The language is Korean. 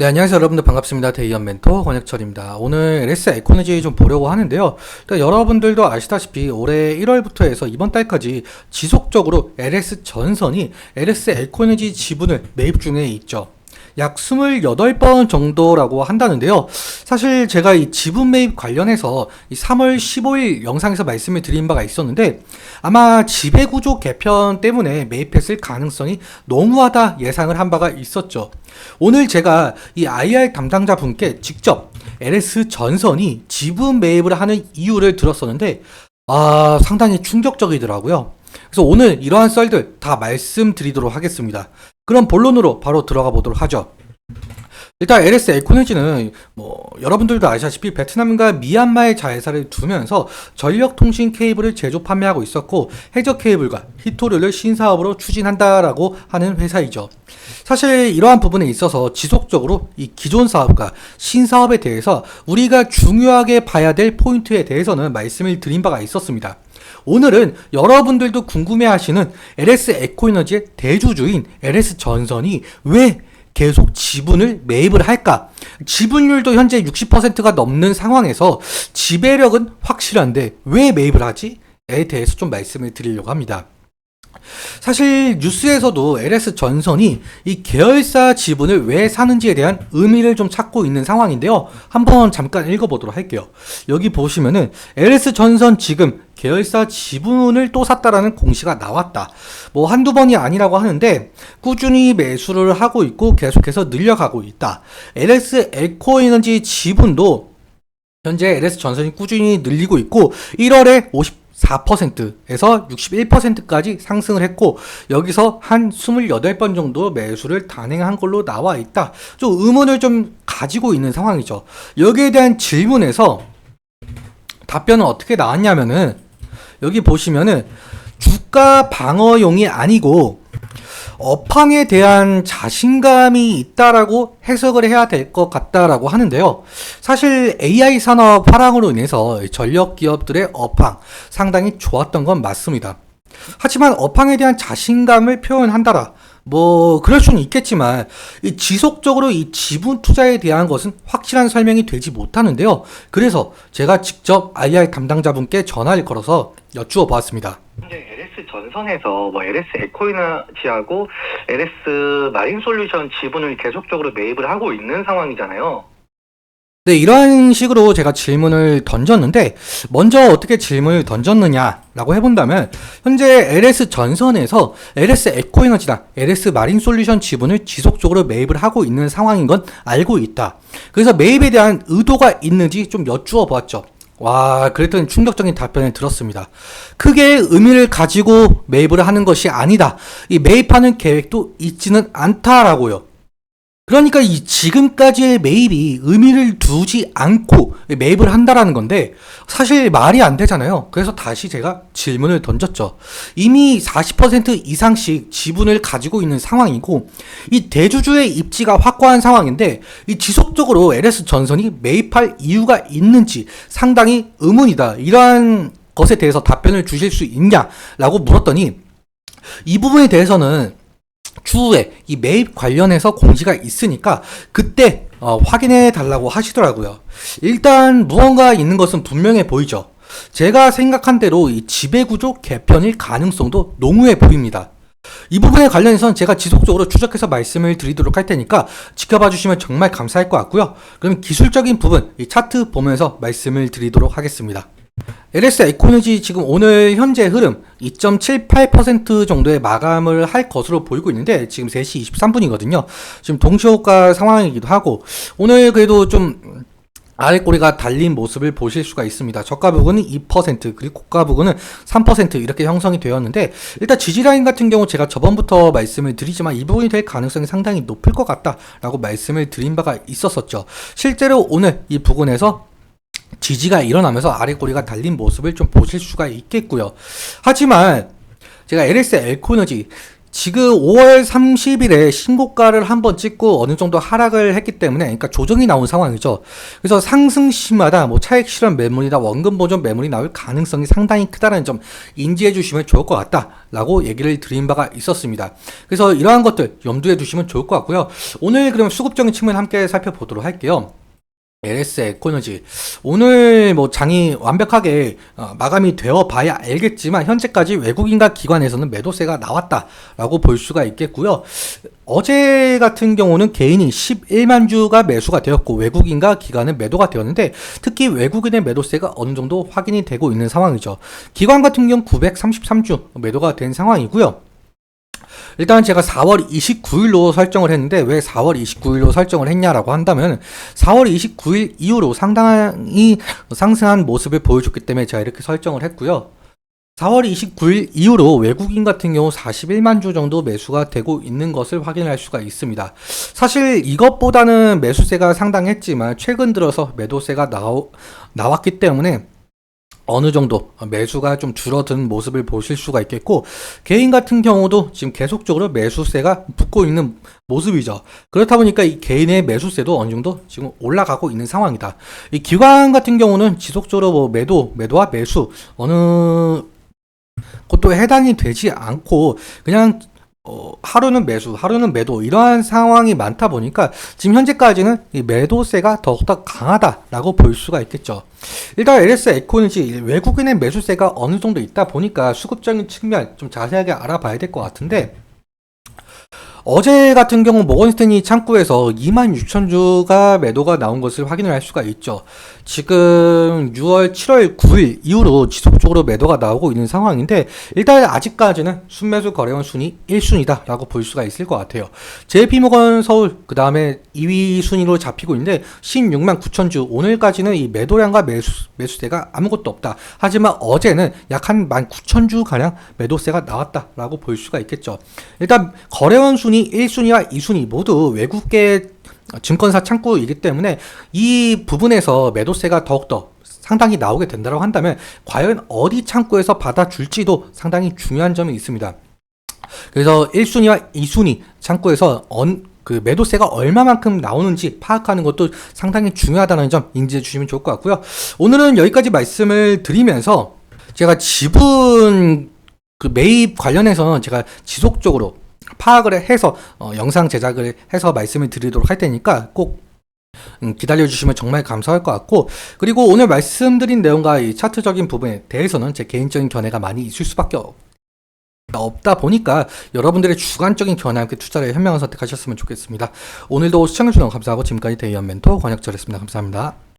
네, 안녕하세요. 여러분들 반갑습니다. 대이연 멘토 권혁철입니다. 오늘 LS 에코너지 좀 보려고 하는데요. 일단 여러분들도 아시다시피 올해 1월부터 해서 이번 달까지 지속적으로 LS 전선이 LS 에코너지 지분을 매입 중에 있죠. 약 28번 정도라고 한다는데요. 사실 제가 이 지분 매입 관련해서 이 3월 15일 영상에서 말씀을 드린 바가 있었는데 아마 지배구조 개편 때문에 매입했을 가능성이 너무하다 예상을 한 바가 있었죠. 오늘 제가 이 IR 담당자 분께 직접 LS 전선이 지분 매입을 하는 이유를 들었었는데 아, 상당히 충격적이더라고요. 그래서 오늘 이러한 썰들 다 말씀드리도록 하겠습니다. 그럼 본론으로 바로 들어가 보도록 하죠. 일단 LS 에코너지는 뭐 여러분들도 아시다시피 베트남과 미얀마의 자회사를 두면서 전력 통신 케이블을 제조 판매하고 있었고 해저 케이블과 히토류를 신사업으로 추진한다라고 하는 회사이죠. 사실 이러한 부분에 있어서 지속적으로 이 기존 사업과 신사업에 대해서 우리가 중요하게 봐야 될 포인트에 대해서는 말씀을 드린 바가 있었습니다. 오늘은 여러분들도 궁금해하시는 LS 에코에너지의 대주주인 LS 전선이 왜 계속 지분을 매입을 할까? 지분율도 현재 60%가 넘는 상황에서 지배력은 확실한데 왜 매입을 하지? 에 대해서 좀 말씀을 드리려고 합니다. 사실 뉴스에서도 LS 전선이 이 계열사 지분을 왜 사는지에 대한 의미를 좀 찾고 있는 상황인데요. 한번 잠깐 읽어보도록 할게요. 여기 보시면은 LS 전선 지금 계열사 지분을 또 샀다라는 공시가 나왔다. 뭐 한두 번이 아니라고 하는데 꾸준히 매수를 하고 있고 계속해서 늘려가고 있다. LS 에코에너지 지분도 현재 LS 전선이 꾸준히 늘리고 있고 1월에 50 4%에서 61%까지 상승을 했고 여기서 한 28번 정도 매수를 단행한 걸로 나와 있다. 좀 의문을 좀 가지고 있는 상황이죠. 여기에 대한 질문에서 답변은 어떻게 나왔냐면은 여기 보시면은 주가 방어용이 아니고 업황에 대한 자신감이 있다라고 해석을 해야 될 것 같다라고 하는데요. 사실 AI 산업 화랑으로 인해서 전력 기업들의 업황 상당히 좋았던 건 맞습니다. 하지만 업황에 대한 자신감을 표현한다라. 뭐 그럴 수는 있겠지만 이 지속적으로 이 지분 투자에 대한 것은 확실한 설명이 되지 못하는데요. 그래서 제가 직접 IR 담당자분께 전화를 걸어서 여쭈어 보았습니다. 현 전선에서 뭐 LS 에코이너지하고 LS 마린 솔루션 지분을 계속적으로 매입을 하고 있는 상황이잖아요. 네, 이러한 식으로 제가 질문을 던졌는데, 먼저 어떻게 질문을 던졌느냐라고 해본다면, 현재 LS 전선에서 LS 에코에너지나 LS 마린 솔루션 지분을 지속적으로 매입을 하고 있는 상황인 건 알고 있다. 그래서 매입에 대한 의도가 있는지 좀 여쭈어 보았죠. 와, 그랬더니 충격적인 답변을 들었습니다. 크게 의미를 가지고 매입을 하는 것이 아니다. 이 매입하는 계획도 있지는 않다라고요. 그러니까 이 지금까지의 매입이 의미를 두지 않고 매입을 한다라는 건데 사실 말이 안 되잖아요. 그래서 다시 제가 질문을 던졌죠. 이미 40% 이상씩 지분을 가지고 있는 상황이고 이 대주주의 입지가 확고한 상황인데 이 지속적으로 LS 전선이 매입할 이유가 있는지 상당히 의문이다. 이러한 것에 대해서 답변을 주실 수 있냐라고 물었더니 이 부분에 대해서는 추후에 이 매입 관련해서 공지가 있으니까 그때 어, 확인해 달라고 하시더라고요. 일단 무언가 있는 것은 분명해 보이죠. 제가 생각한 대로 이 지배구조 개편일 가능성도 농후해 보입니다. 이 부분에 관련해서는 제가 지속적으로 추적해서 말씀을 드리도록 할 테니까 지켜봐 주시면 정말 감사할 것 같고요. 그럼 기술적인 부분, 이 차트 보면서 말씀을 드리도록 하겠습니다. LS 에코너지 지금 오늘 현재 흐름 2.78% 정도의 마감을 할 것으로 보이고 있는데 지금 3시 23분이거든요. 지금 동시호가 상황이기도 하고 오늘 그래도 좀 아래꼬리가 달린 모습을 보실 수가 있습니다. 저가 부분은 2% 그리고 고가 부분은 3% 이렇게 형성이 되었는데 일단 지지라인 같은 경우 제가 저번부터 말씀을 드리지만 이 부분이 될 가능성이 상당히 높을 것 같다라고 말씀을 드린 바가 있었었죠. 실제로 오늘 이 부분에서 지지가 일어나면서 아래 꼬리가 달린 모습을 좀 보실 수가 있겠고요. 하지만 제가 LS 엘코너지 지금 5월 30일에 신고가를 한번 찍고 어느 정도 하락을 했기 때문에 그러니까 조정이 나온 상황이죠. 그래서 상승 시마다 뭐 차익 실현 매물이나 원금 보존 매물이 나올 가능성이 상당히 크다는 점 인지해 주시면 좋을 것 같다라고 얘기를 드린 바가 있었습니다. 그래서 이러한 것들 염두에 두시면 좋을 것 같고요. 오늘 그럼 수급적인 측면 함께 살펴보도록 할게요. LS 에코너지 오늘 뭐 장이 완벽하게 어, 마감이 되어 봐야 알겠지만 현재까지 외국인과 기관에서는 매도세가 나왔다라고 볼 수가 있겠고요. 어제 같은 경우는 개인이 11만 주가 매수가 되었고 외국인과 기관은 매도가 되었는데 특히 외국인의 매도세가 어느 정도 확인이 되고 있는 상황이죠. 기관 같은 경우 933주 매도가 된 상황이고요. 일단 제가 4월 29일로 설정을 했는데 왜 4월 29일로 설정을 했냐라고 한다면 4월 29일 이후로 상당히 상승한 모습을 보여줬기 때문에 제가 이렇게 설정을 했고요. 4월 29일 이후로 외국인 같은 경우 41만 주 정도 매수가 되고 있는 것을 확인할 수가 있습니다. 사실 이것보다는 매수세가 상당했지만 최근 들어서 매도세가 나오, 나왔기 때문에 어느 정도 매수가 좀 줄어든 모습을 보실 수가 있겠고 개인 같은 경우도 지금 계속적으로 매수세가 붙고 있는 모습이죠. 그렇다 보니까 이 개인의 매수세도 어느 정도 지금 올라가고 있는 상황이다. 이 기관 같은 경우는 지속적으로 뭐 매도, 매도와 매수 어느 것도 해당이 되지 않고 그냥 어, 하루는 매수, 하루는 매도 이러한 상황이 많다 보니까 지금 현재까지는 이 매도세가 더욱더 강하다라고 볼 수가 있겠죠. 일단 LS 에코는지 외국인의 매수세가 어느 정도 있다 보니까 수급적인 측면 좀 자세하게 알아봐야 될 것 같은데 어제 같은 경우 모건스탠리 창구에서 2만 6천 주가 매도가 나온 것을 확인을 할 수가 있죠. 지금 6월 7월 9일 이후로 지속적으로 매도가 나오고 있는 상황인데 일단 아직까지는 순매수 거래원 순위 1순위다라고 볼 수가 있을 것 같아요. JP모건 서울 그 다음에 2위 순위로 잡히고 있는데 16만 9천 주 오늘까지는 이 매도량과 매수 매수세가 아무것도 없다. 하지만 어제는 약 한 1만 9천 주 가량 매도세가 나왔다라고 볼 수가 있겠죠. 일단 거래원 순위 1순위와 2순위 모두 외국계 증권사 창구이기 때문에 이 부분에서 매도세가 더욱더 상당히 나오게 된다고 한다면 과연 어디 창구에서 받아줄지도 상당히 중요한 점이 있습니다. 그래서 1순위와 2순위 창구에서 언, 그 매도세가 얼마만큼 나오는지 파악하는 것도 상당히 중요하다는 점 인지해 주시면 좋을 것 같고요. 오늘은 여기까지 말씀을 드리면서 제가 지분 그 매입 관련해서는 제가 지속적으로 파악을 해서 어, 영상 제작을 해서 말씀을 드리도록 할 테니까 꼭 음, 기다려주시면 정말 감사할 것 같고 그리고 오늘 말씀드린 내용과 이 차트적인 부분에 대해서는 제 개인적인 견해가 많이 있을 수밖에 없, 없다 보니까 여러분들의 주관적인 견해와 함께 투자를 현명한 선택하셨으면 좋겠습니다. 오늘도 시청해주셔서 감사하고 지금까지 대의원 멘토 권혁철이었습니다. 감사합니다.